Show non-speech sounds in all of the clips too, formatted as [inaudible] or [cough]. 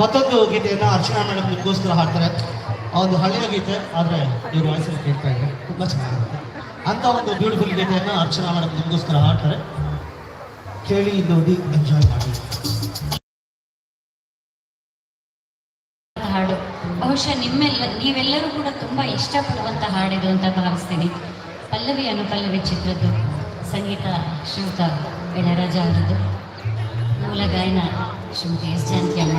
ಮತ್ತೊಂದು ಗೀತೆಯನ್ನು ಅರ್ಚನಾ ಮೇಡಮ್ ನಿಮಗೋಸ್ಕರ ಹಾಡ್ತಾರೆ ಒಂದು ಹಳೆಯ ಗೀತೆ, ಆದರೆ ಇವ್ರ ವಯಸ್ಸಲ್ಲಿ ಕೇಳ್ತಾ ಇದ್ದಾರೆ ತುಂಬ ಚೆನ್ನಾಗಿರುತ್ತೆ. ಅಂತ ಒಂದು ಬ್ಯೂಟಿಫುಲ್ ಗೀತೆಯನ್ನು ಅರ್ಚನಾ ಮೇಡಮ್ ನಿಮಗೋಸ್ಕರ ಹಾಡ್ತಾರೆ. ಕೇಳಿ ನೋಡಿ ಎಂಜಾಯ್ ಮಾಡಿ. ಹಾಡು. ಬಹುಶಃ ನಿಮ್ಮೆಲ್ಲ, ನೀವೆಲ್ಲರೂ ಕೂಡ ತುಂಬ ಇಷ್ಟಪಡುವಂಥ ಹಾಡಿದು ಅಂತ ಭಾವಿಸ್ತೀನಿ. ಪಲ್ಲವಿ ಅನುಪಲ್ಲವಿ ಚಿತ್ರದ್ದು, ಸಂಗೀತ ಶ್ರೀಯುತ ಇಳರಾಜ ಅವರದ್ದು. ಮೂಲ ಗಾಯನ ಶ್ರೀಮತಿ ಎಸ್ ಜಾನಕಿ ಅಮ್ಮ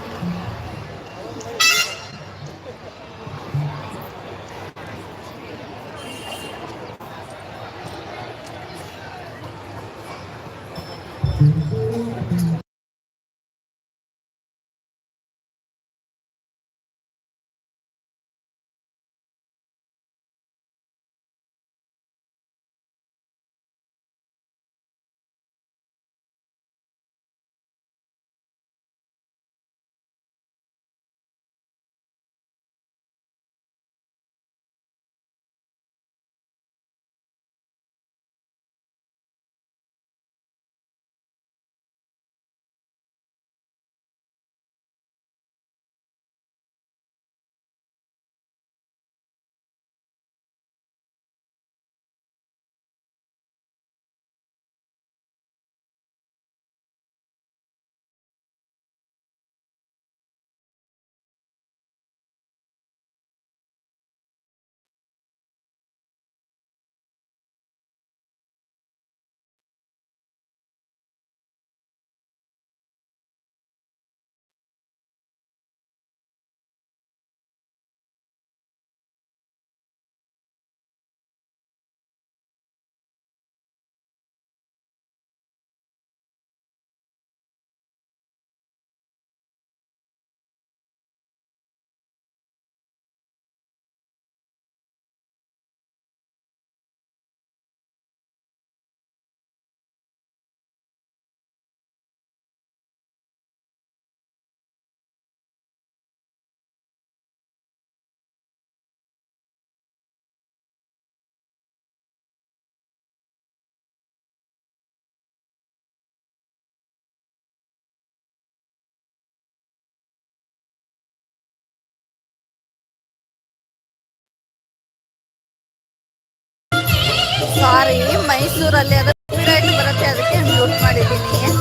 ಸಾರಿ ಮೈಸೂರಲ್ಲಿ ಅದು ಬರುತ್ತೆ ಅದಕ್ಕೆ ಮ್ಯೂಟ್ ಮಾಡಿದ್ದೀನಿ.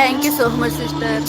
Thank you so much sister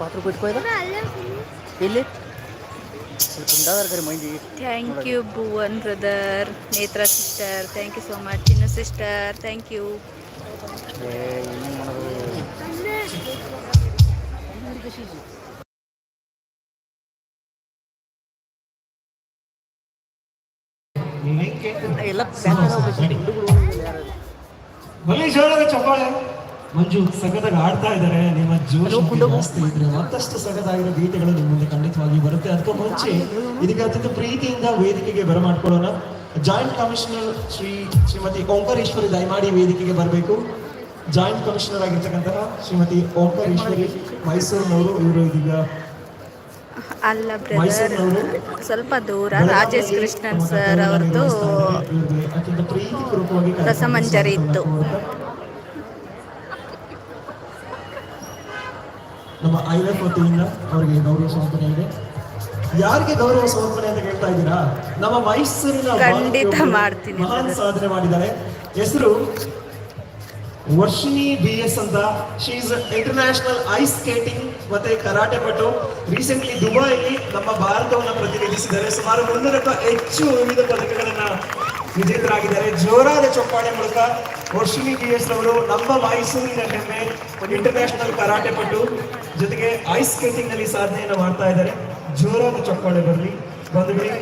ಪಾತ್ರ ಕುಂದಾದರ್ಗರಿ ಮಂದಿ. Thank you Bhuvan brother. Netra sister thank you so much Chinnu sister thank you? ಎಲ್ಲ ಚಪ್ಪಾಳೆ. ಮಂಜು ಸಖತ್ತಾಗಿ ಆಡ್ತಾ ಇದ್ದಾರೆ. ನಿಮ್ಮ. ಜಾಸ್ತಿ ಇದ್ರೆ ಮತ್ತಷ್ಟು ಸಖತ್ತಾಗಿರೋ ಗೀತೆಗಳು ನಿಮ್ಮ ಮುಂದೆ ಖಂಡಿತವಾಗಿ ಬರುತ್ತೆ. ಅದಕ್ಕೆ ಮುಂಚೆ ಇದಕ್ಕೆ ಅತ್ಯಂತ ಪ್ರೀತಿಯಿಂದ ವೇದಿಕೆಗೆ ಬರಮಾಡ್ಕೊಳ್ಳೋಣ. ಜಾಯಿಂಟ್ ಕಮಿಷನರ್ ಶ್ರೀ ಶ್ರೀಮತಿ ಓಂಕಾರೇಶ್ವರಿ ದಯಮಾಡಿ ವೇದಿಕೆಗೆ ಬರಬೇಕು. ಜಾಯಿಂಟ್ ಕಮಿಷನರ್ ಆಗಿರ್ತಕ್ಕಂತಹ ಶ್ರೀಮತಿ ಓಂಕಾರೇಶ್ವರಿ ಮೈಸೂರಿನವರು ಇವರು ಇದೀಗ ಅಲ್ಲ ಬ್ರದರ್ ಸ್ವಲ್ಪ ದೂರ ರಾಜೇಶ್ ಕೃಷ್ಣನ್ ಸರ್ ಅವ್ರದ್ದು ರಸಮಂಜರಿ ಇತ್ತು. ನಮ್ಮ ಐ ಎಫ್ ವತಿಯಿಂದ ಅವರಿಗೆ ಗೌರವ ಸಮರ್ಪಣೆ ಇದೆ. ಯಾರಿಗೆ ಗೌರವ ಸಮರ್ಪಣೆ ಅಂತ ಕೇಳ್ತಾ ಇದ್ದೀರಾ? ನಮ್ಮ ಮೈಸೂರಿನ ಮಹಾನ್. ಸಾಧನೆ ಮಾಡಿದ್ದಾರೆ. ಹೆಸರು ವರ್ಷಿಣಿ ಬಿ ಎಸ್ ಅಂತ. ಶೀಸ್ ಇಂಟರ್ನ್ಯಾಷನಲ್ ಐಸ್ ಸ್ಕೇಟಿಂಗ್ ಮತ್ತೆ ಕರಾಟೆ ಪಟು. ರೀಸೆಂಟ್ಲಿ ದುಬೈಲಿ ನಮ್ಮ ಭಾರತವನ್ನು ಪ್ರತಿನಿಧಿಸಿದ್ದಾರೆ. ಸುಮಾರು ಮುನ್ನೂರಕ್ಕೂ ಹೆಚ್ಚು ವಿವಿಧ ಪದಕಗಳನ್ನ ವಿಜೇತರಾಗಿದ್ದಾರೆ. ಜೋರಾದ ಚಪ್ಪಾಳೆ ಮೂಲಕ ವರ್ಷಿಣಿ ಡಿ ಎಸ್ ಅವರು ನಮ್ಮ ಮೈಸೂರಿನ ಹೆಮ್ಮೆ ಇಂಟರ್ನ್ಯಾಷನಲ್ ಕರಾಟೆ ಪಟ್ಟು ಜೊತೆಗೆ ಐಸ್ ಸ್ಕೇಟಿಂಗ್ನಲ್ಲಿ ಸಾಧನೆಯನ್ನು ಮಾಡ್ತಾ ಇದ್ದಾರೆ. ಜೋರಾದ ಚಪ್ಪಾಳೆ ಬರಲಿ. ಬಂಧುಗಳೇ,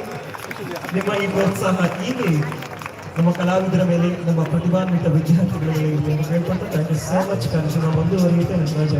ನಿಮ್ಮ ಈ ಪ್ರೋತ್ಸಾಹ ಹೀಗೆ ನಮ್ಮ ಕಲಾವಿದರ ಮೇಲೆ, ನಮ್ಮ ಪ್ರತಿಭಾನ್ವಿತ ವಿದ್ಯಾರ್ಥಿಗಳ ಮೇಲೆ ಹೇಳ್ಕೊಂತ ಥ್ಯಾಂಕ್ ಯು ಸೋ ಮಚ್ ಕಾರ್ಯಕ್ರಮ ಮುಂದುವರಿಯುತ್ತೆ ನಟರಾಜ್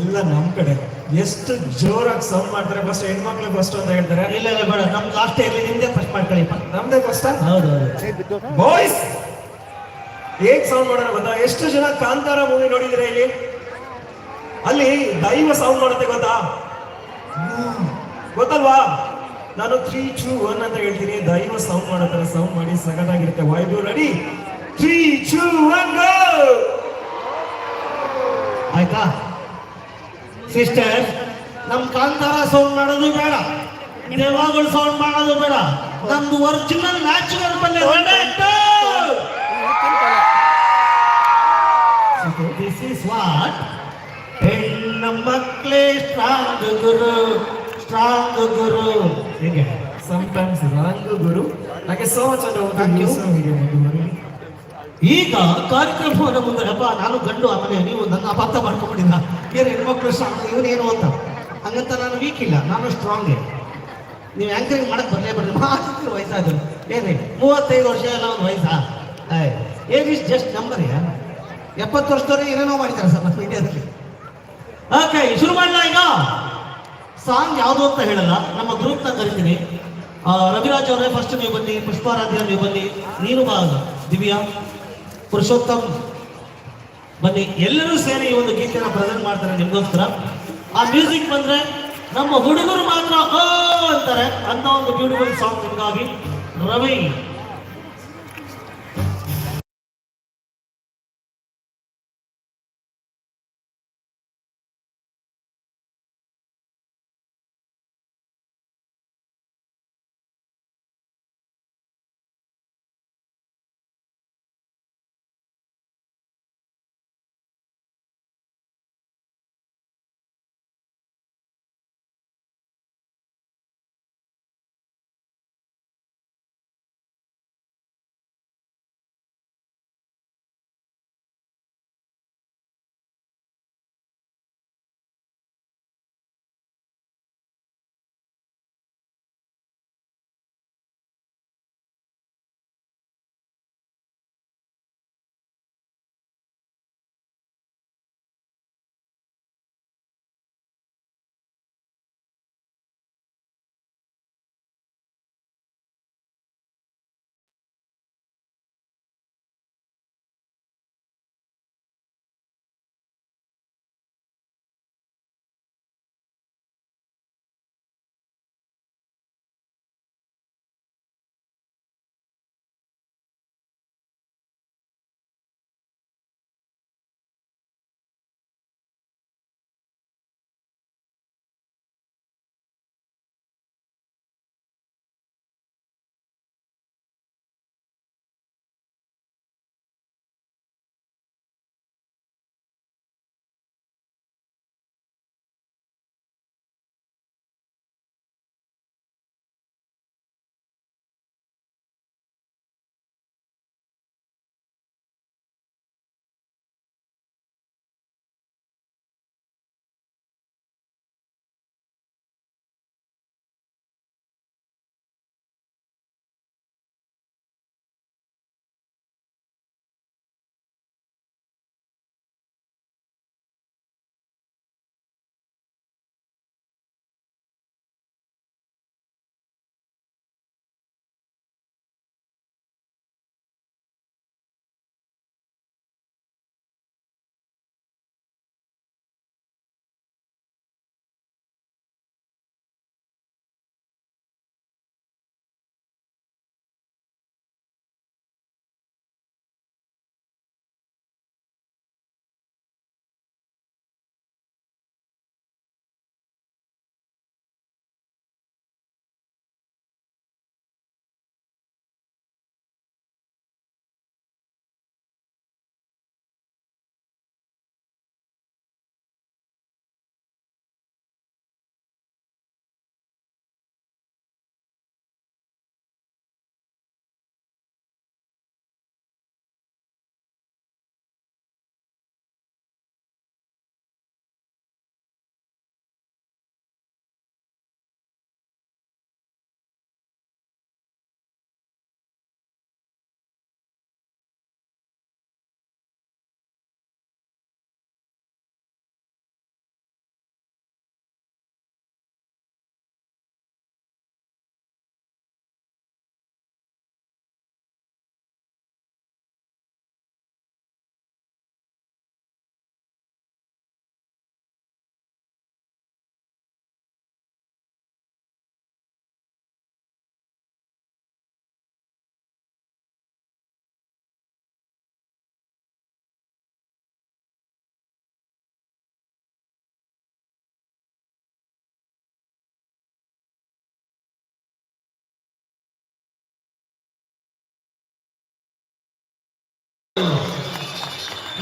ಎಲ್ಲ ನಮ್ ಕಡೆ. ಎಷ್ಟು ಜೋರಾಗಿ ಸೌಂಡ್ ಮಾಡ್ತಾರೆ. ಫಸ್ಟ್ ಹೆಣ್ಮಕ್ಳು ಫಸ್ಟ್ ಅಂತ ಹೇಳ್ತಾರೆ. ಇಲ್ಲ ಇಲ್ಲ ಬೇಡ. ನಮ್ ಅಷ್ಟೇ ಇರಲಿ ನಿಮ್ದೇ ಫಸ್ಟ್ ಮಾಡ್ಕೊಳ್ಳಿ ನಮ್ದೇ ಫಸ್ಟ್ ಹೌದು ಹೌದು. ಬಾಯ್ಸ್ ಹೇಗ್ ಸೌಂಡ್ ಮಾಡೋಣ ಗೊತ್ತಾ? ಎಷ್ಟು ಜನ ಕಾಂತಾರ ಮೂವಿ ನೋಡಿದಿರ ಇಲ್ಲಿ? ಅಲ್ಲಿ ದೈವ ಸೌಂಡ್ ಮಾಡುತ್ತೆ ಗೊತ್ತಾ. ಗೊತ್ತಲ್ವಾ? ನಾನು ತ್ರೀ ಟೂ ಒನ್ ಅಂತ ಹೇಳ್ತೀನಿ. ದೈವ ಸೌಂಡ್ ಮಾಡೋ ಸೌಂಡ್ ಮಾಡಿ ಸಗದಾಗಿರುತ್ತೆ ವಾಯ್ದು ready three two one go ಆಯ್ತಾ? ಸಿಸ್ಟರ್ ನಮ್ ಕಾಂತಾರ ಸೌಂಡ್ ಮಾಡೋದು ಬೇಡ. ದೇವಾಗಳು ಸೌಂಡ್ ಮಾಡೋದು ಬೇಡ. ನಮ್ದು ಒರಿಜಿನಲ್ ನ್ಯಾಚುರಲ್ ಬಲ್ಲೆ ದಿಸ್ ಇಸ್ ವಾಟ್ ಹೆಣ್ಣ ಮಕ್ಕಳೇ ಸ್ಟ್ರಾಂಗ್ ಗುರು ಸ್ಟ್ರಾಂಗ್ ಗುರು. ಹೀಗೆ? ಸಮಟೈಮ್ಸ್ ರಾಂಗ್ ಗುರು. ಹಾಗೆ ಸೋ ಮಚ್ Thank ಸರ್ ಹೀಗೆ ಮುಂದುವರಿ ಈಗ ಕಾರ್ಯಕ್ರಮವನ್ನು ಮುಂದೆ ಹಬ್ಬ ನಾನು ಗಂಡು ಆಮೇಲೆ ನೀವು ನನ್ನ ಅಪಾರ್ಥ ಮಾಡ್ಕೊಂಡಿಲ್ಲ ಏನು ಹೆಣ್ಮಕ್ಳು ಸ್ಟ್ರಾಂಗ್ ಇವನೇನು ಅಂತ? ಹಂಗಂತ ನಾನು ವೀಕ್ ಇಲ್ಲ, ನಾನು ಸ್ಟ್ರಾಂಗ್ ನೀವು ಆಂಕರಿಂಗ್ ಮಾಡಕ್ ಬರಲೇ ಬರ್ಲಿ ಮಾತ್ರ ವಯಸ್ಸಾದ್ರು ಏನೇ, ಮೂವತ್ತೈದು ವರ್ಷ ಎಲ್ಲ ಒಂದು ವಯಸ್ಸಾ? ಏಜ್ ಇಸ್ ಜಸ್ಟ್ ನಂಬರ್ ಎಪ್ಪತ್ತು ವರ್ಷದವರೆಗೆ ಏನೇನೋ ಮಾಡಿದ್ದಾರೆ ಸರ್ ನಮ್ಮ ಇಂಡಿಯಾದಲ್ಲಿ ಓಕೆ ಶುರು ಮಾಡಲ ಈಗ? ಸಾಂಗ್ ಯಾವುದು ಅಂತ ಹೇಳಲ್ಲ, ನಮ್ಮ ಗ್ರೂಪ್ನ ಕರಿತೀನಿ. ರವಿರಾಜ್ ಅವರೇ ಫಸ್ಟ್ ನೀವು ಬನ್ನಿ, ಪುಷ್ಪಾರಾಧ್ಯ ನೀವು ಬನ್ನಿ, ನೀನು ಬಾ, ದಿವ್ಯಾ. ಪುರುಷೋತ್ತಮ್, ಬನ್ನಿ, ಎಲ್ಲರೂ ಸೇರಿ ಈ ಒಂದು ಗೀತೆನ ಪ್ರೆಸೆಂಟ್ ಮಾಡ್ತಾರೆ ನಿಮ್ಗೋಸ್ಕರ. ಆ ಮ್ಯೂಸಿಕ್ ಬಂದ್ರೆ ನಮ್ಮ ಹುಡುಗರು ಮಾತ್ರ ಅಂತಾರೆ. ಅಂತ ಒಂದು ಬ್ಯೂಟಿಫುಲ್ ಸಾಂಗ್ ನಿಮಗಾಗಿ. ರವಿ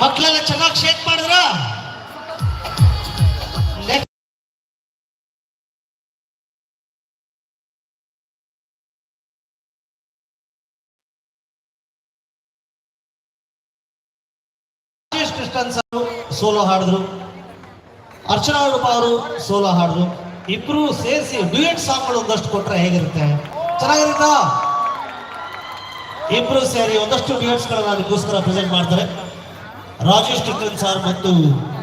ಮಕ್ಕಳೆಲ್ಲ ಚೆನ್ನಾಗಿ ಶೇಕ್ ಮಾಡಿದ್ರ? ಸರ್ ಸೋಲೋ ಹಾಡಿದ್ರು. ಅರ್ಚನಾ ರೂಪ ಅವರು ಸೋಲೋ ಹಾಡಿದ್ರು. ಇಬ್ರು ಸೇರಿಸಿ ಡ್ಯೂಯೆಟ್ ಸಾಂಗ್ಗಳು ಒಂದಷ್ಟು ಕೊಟ್ರೆ ಹೇಗಿರುತ್ತೆ? ಚೆನ್ನಾಗಿರುತ್ತಾ? ಇಬ್ರು ಸೇರಿ ಒಂದಷ್ಟು ಡ್ಯೂಯೆಟ್ಸ್ ಗಳನ್ನ ಅದಕ್ಕೋಸ್ಕರ ಪ್ರೆಸೆಂಟ್ ಮಾಡ್ತಾರೆ. ರಾಜೇಶ್ ಟಿಕನ್ ಸರ್ ಮತ್ತು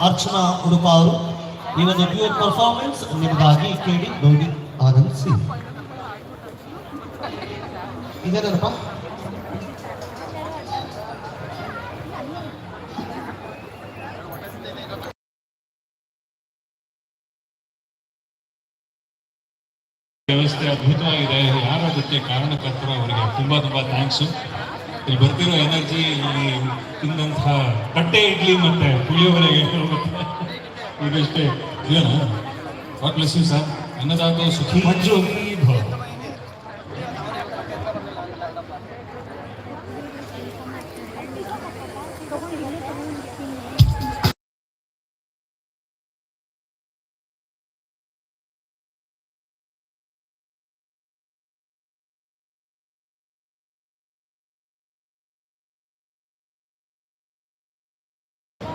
ಅರ್ಚನಾ ಉಡುಪ ಅವರು. ಈ ಒಂದು ಡ್ಯೂಯೆಟ್ ಪರ್ಫಾರ್ಮೆನ್ಸ್ ನಿಮಗಾಗಿ ಕೇಳಿ ನೋಡಿ, ಆನಂದಿಸಿ. ಇದೇನಪ್ಪ? ವ್ಯವಸ್ಥೆ ಅದ್ಭುತವಾಗಿದೆ. ಯಾರು ಅದಕ್ಕೆ ಕಾರಣಕರ್ತರು ಅವರಿಗೆ ತುಂಬ ತುಂಬ ಥ್ಯಾಂಕ್ಸು ಇಲ್ಲಿ ಬರ್ತಿರೋ ಎನರ್ಜಿ ಇಲ್ಲಿ ತಿಂದಂತಹ ತಟ್ಟೆ ಇಡ್ಲಿ ಮತ್ತೆ ಪುಳಿಯೋಗರೆಗೆ ಹೋಗುತ್ತೆ ಇದಷ್ಟೇ. ಇದೇನಾ? ಯು ಸರ್ ಅನ್ನದಾತ ಸುಖಿ ಮಂಜು. ಭವ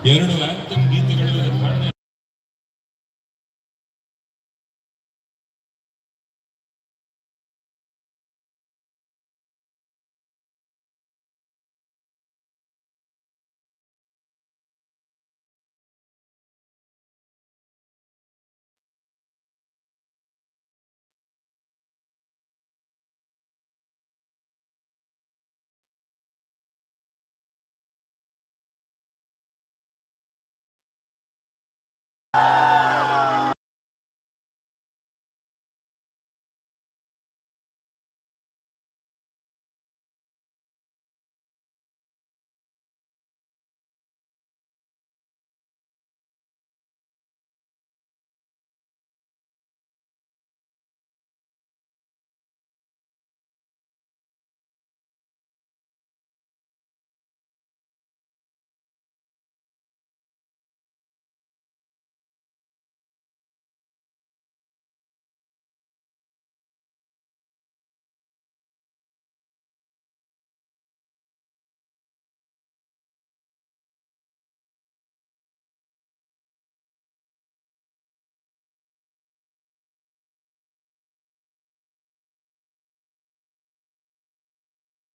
ಎರಡು ಆಂಥಮ್ ಗೀತೆಗಳು ಆ [laughs]